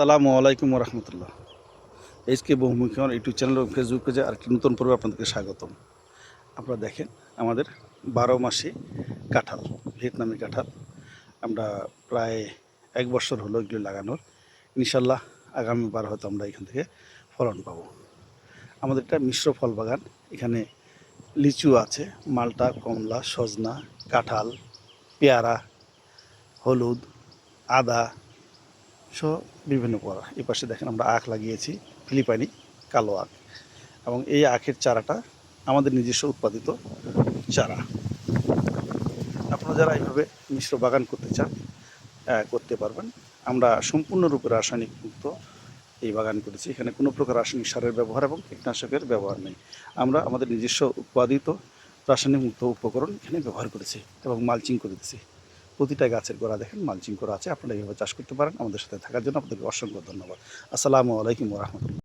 সালামু আলাইকুম রহমতুল্লাহ এইচকে বহুমুখী আমার ইউটিউব চ্যানেল এবং ফেসবুক পেজে আরেকটি নতুন পর্বে আপনাদেরকে স্বাগতম। আপনারা দেখেন আমাদের বারো মাসে কাঁঠাল, ভিয়েতনামি কাঁঠাল। আমরা প্রায় এক বছর হলো এগুলি লাগানোর। ইনশাল্লাহ আগামীবার হয়তো আমরা এখান থেকে ফলন পাবো। আমাদের একটা মিশ্র ফল বাগান। এখানে লিচু আছে, মালটা, কমলা, সজনা, কাঁঠাল, পেয়ারা, হলুদ, আদা সহ বিভিন্ন পড়া। এই পাশে দেখেন আমরা আখ লাগিয়েছি, ফিলিপাইনি কালো আখ। এবং এই আখের চারাটা আমাদের নিজস্ব উৎপাদিত চারা। আপনারা যারা এইভাবে মিশ্র বাগান করতে চান করতে পারবেন। আমরা সম্পূর্ণরূপে রাসায়নিক মুক্ত এই বাগান করেছি। এখানে কোনো প্রকার রাসায়নিক সারের ব্যবহার এবং কীটনাশকের ব্যবহার নেই। আমরা আমাদের নিজস্ব উৎপাদিত রাসায়নিক মুক্ত উপকরণ এখানে ব্যবহার করেছি এবং মালচিং করে দিয়েছি। প্রতিটা গাছের গোড়া দেখেন, মালচিং করা আছে, আপনারা এইভাবে চাষ করতে পারেন। আমাদের সাথে থাকার জন্য আপনাদেরকে অসংখ্য ধন্যবাদ। আসসালামু আলাইকুম রহমতুল্লাহ।